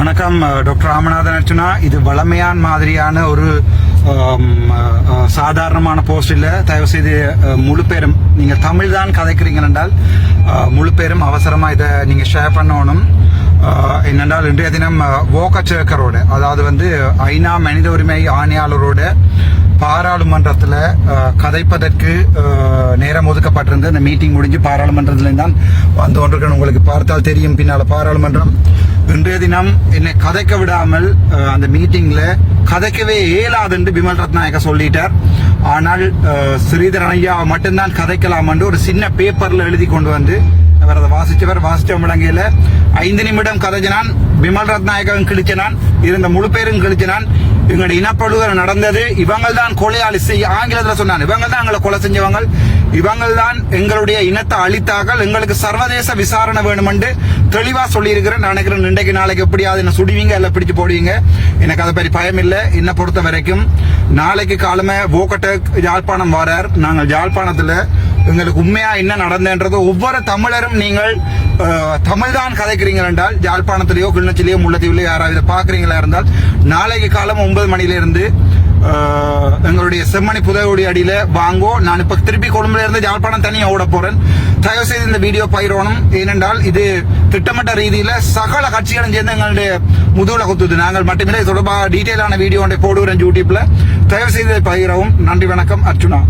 வணக்கம் டாக்டர் ராமநாதன் அர்ச்சுனா இது வளமையான் மாதிரியான ஒரு சாதாரணமான போஸ்ட் இல்லை. தயவு செய்து முழு பேரும் நீங்க தமிழ் தான் கதைக்கிறீங்க என்றால் முழு பேரும் அவசரமா இதை நீங்க ஷேர் பண்ணணும். என்னென்றால் இன்றைய தினம் வோக்கச்சேக்கரோட அதாவது வந்து ஐநா மனித உரிமை ஆணையாளரோட பாராளுமன்றத்தில் கதைப்பதற்கு நேரம் ஒதுக்கப்பட்டிருந்த இந்த மீட்டிங் முடிஞ்சு பாராளுமன்றத்தில் தான் வந்து கொண்டிருக்கேன் உங்களுக்கு பார்த்தால் தெரியும் பின்னால் பாராளுமன்றம். இன்றைய தினம் என்னை கதைக்க விடாமல் அந்த மீட்டிங்ல கதைக்கவே இயலாதுன்னு பிமல் ரத்நாயக்க சொல்லிட்டார். ஆனால் ஸ்ரீதரன் ஐயா மட்டும்தான் கதைக்கலாம் என்று ஒரு சின்ன பேப்பர்ல எழுதி கொண்டு வந்து அவர் அதை வாசிச்சவர் வாசிச்ச முடங்கையில ஐந்து நிமிடம் கதைச்சினான் பிமல் ரத்நாயகம் கிழிச்சினான் இருந்த முழு பேரும் கிழிச்சினான். எங்களுடைய இனப்படுகொலை நடந்தது. இவங்கள்தான் கொலையாளி செய் ஆங்கிலத்தில் சொன்னான். இவங்க தான் எங்களை கொலை செஞ்சவங்க இவங்கள் தான் எங்களுடைய இனத்தை அழித்தார்கள். எங்களுக்கு சர்வதேச விசாரணை வேணும் தெளிவா சொல்லியிருக்கிறேன். நான் நினைக்கிறேன் இன்றைக்கு நாளைக்கு எப்படியாவது என்ன சுடுவீங்க இல்லை பிடிச்சு போடுவீங்க? எனக்கு அதை பற்றி பயம் இல்லை. என்னை பொறுத்த வரைக்கும் நாளைக்கு காலமே போக்கட்ட யாழ்ப்பாணம் வரார். நாங்கள் யாழ்ப்பாணத்தில் எங்களுக்கு உண்மையா என்ன நடந்ததுன்றது ஒவ்வொரு தமிழரும் நீங்கள் தமிழ்தான் தமிழ் தான் கதைக்கிறீங்க என்றால் யாழ்ப்பாணத்திலேயோ கிண்ணச்சிலேயோ முள்ளத்தீவிலையோ யாராவது பார்க்குறீங்களா இருந்தால் நாளைக்கு காலம் ஒன்பது மணியிலிருந்து எங்களுடைய செம்மணி புதையுடைய அடியில வாங்கோ. நான் இப்ப திருப்பி கொழும்புல இருந்து யாழ்ப்பாணம் தனியா ஓட போறேன். தயவு செய்து இந்த வீடியோ பயிரணும். ஏனென்றால் இது திட்டமிட்ட ரீதியில சகல கட்சிகளும் சேர்ந்து எங்களுடைய முதுகுல குத்துது. நாங்கள் மட்டுமில்லை தொடர்பாக டீட்டெயிலான வீடியோ ஒன்றை போடுகிறேன் யூடியூப்ல தயவு செய்து பயிரவும். நன்றி வணக்கம். அர்ச்சுனா